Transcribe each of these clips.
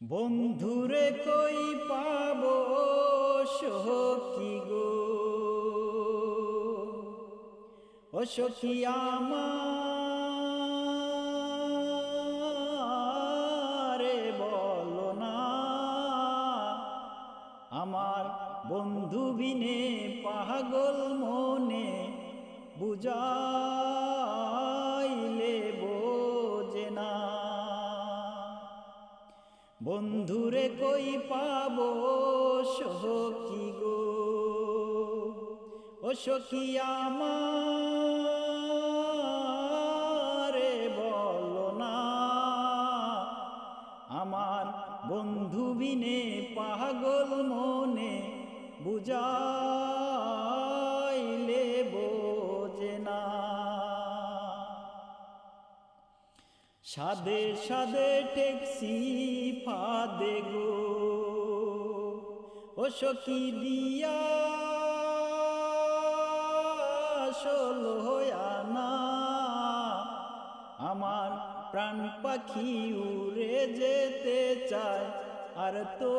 বন্ধুরে কই পাব সখী গো? ও আমারে বলো না, আমার বন্ধু বিনে পাগল মনে বুঝাইলে বন্ধুরে কই পাবো সখী গো? ও সখী আমারে বলো না। আমার বন্ধু বিনে পাগল মনে বুঝাইলে সাদে সাদে টেক্সি ফাদে গো। ও সখী দিয়া ষোলো না। আমার প্রাণ পাখি উড়ে যেতে চায় আর তো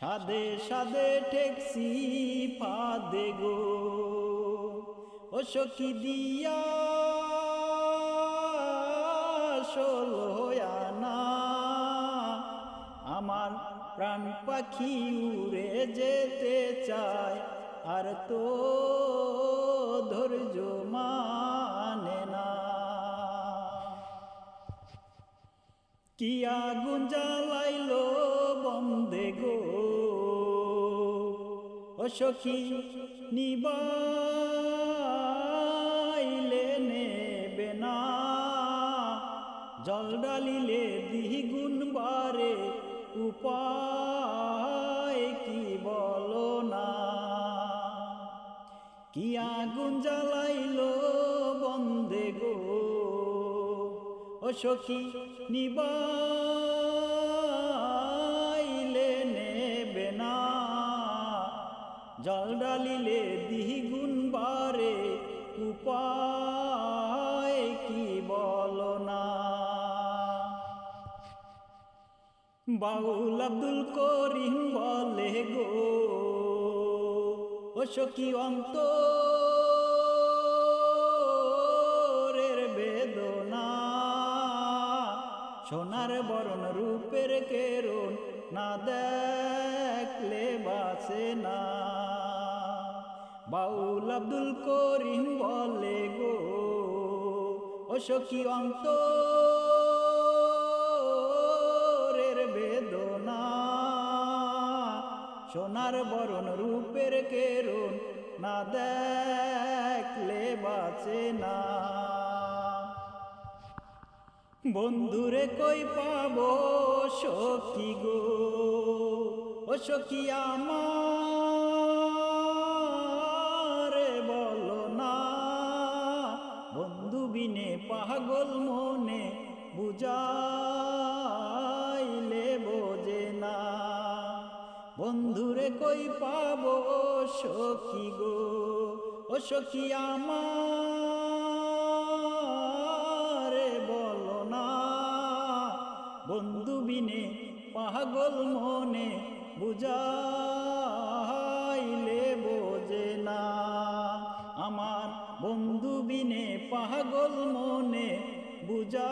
সাদে সাদে টেক্সি ফাদে গো। ও সখী দিয়া না আমার প্রাণ পাখি উড়ে যেতে চায়, আর তো ধৈর্য মানে কি আগুন জ্বালাইলো বন্দে গো? ও সখী, নিবাইলে নেবে না। জল ডালিলে দ্বিগুণ বারে উপায় কি বলো না? কি আগুন জ্বালাইলো সখী নিবাইলে নেবে না। জল ডালিলে দ্বিগুণ বারে উপায় কি বল না? বাউল আব্দুল করিম বলে গো ও সখী অন্তরের সোনার বরণ রূপের কেরণ না দেখলে বাসে না। বাউল আব্দুল করিম বলে গো, ও সখী অন্তরের বেদনা। সোনার বরণ রূপের কেরণ না দেখলে বাঁচে না। বন্ধুরে কই পাব সখী গো? ও সখী আমার, বলো না। বন্ধু বিনে পাগল মনে বুঝাইলে বোঝে না। বন্ধুরে কই পাব সখী গো? ও সখী আমার বন্ধু বিনে পাগল মনে বুঝাইলে বোঝে না। আমার বন্ধু বিনে পাগল মনে বুঝা